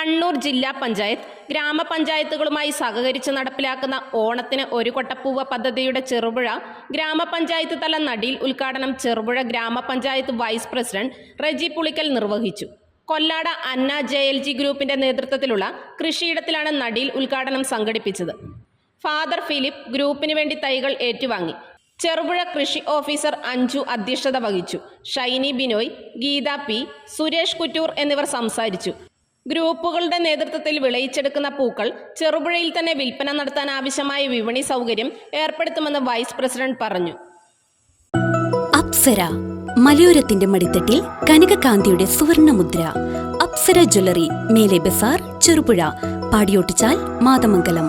കണ്ണൂർ ജില്ലാ പഞ്ചായത്ത് ഗ്രാമപഞ്ചായത്തുകളുമായി സഹകരിച്ച് നടപ്പിലാക്കുന്ന ഓണത്തിന് ഒരു കൊട്ടപ്പൂവ പദ്ധതിയുടെ ചെറുപുഴ ഗ്രാമപഞ്ചായത്ത് തല നടിയിൽ ഉദ്ഘാടനം ചെറുപുഴ ഗ്രാമപഞ്ചായത്ത് വൈസ് പ്രസിഡന്റ് റെജി പുളിക്കൽ നിർവഹിച്ചു. Kollad Anna J L G ഗ്രൂപ്പിന്റെ നേതൃത്വത്തിലുള്ള കൃഷിയിടത്തിലാണ് നടിയിൽ ഉദ്ഘാടനം സംഘടിപ്പിച്ചത്. ഫാദർ ഫിലിപ്പ് ഗ്രൂപ്പിന് വേണ്ടി തൈകൾ ഏറ്റുവാങ്ങി. ചെറുപുഴ കൃഷി ഓഫീസർ അഞ്ജു അധ്യക്ഷത വഹിച്ചു. ഷൈനി ബിനോയ് ഗീത പി സുരേഷ് കുറ്റൂർ എന്നിവർ സംസാരിച്ചു. ഗ്രൂപ്പുകളുടെ നേതൃത്വത്തിൽ വിളയിച്ചെടുക്കുന്ന പൂക്കൾ ചെറുപുഴയിൽ തന്നെ വിൽപ്പന നടത്താൻ ആവശ്യമായ വിപണി സൗകര്യം ഏർപ്പെടുത്തുമെന്ന് വൈസ് പ്രസിഡന്റ് പറഞ്ഞു. അപ്സര മലയോരത്തിന്റെ മടിത്തട്ടിൽ കനകകാന്തിയുടെ സുവർണമുദ്ര. അപ്സര ജ്വല്ലറി മേലെ ബസാർ ചെറുപുഴ പാടിയോട്ടിച്ചാൽ മാതമംഗലം.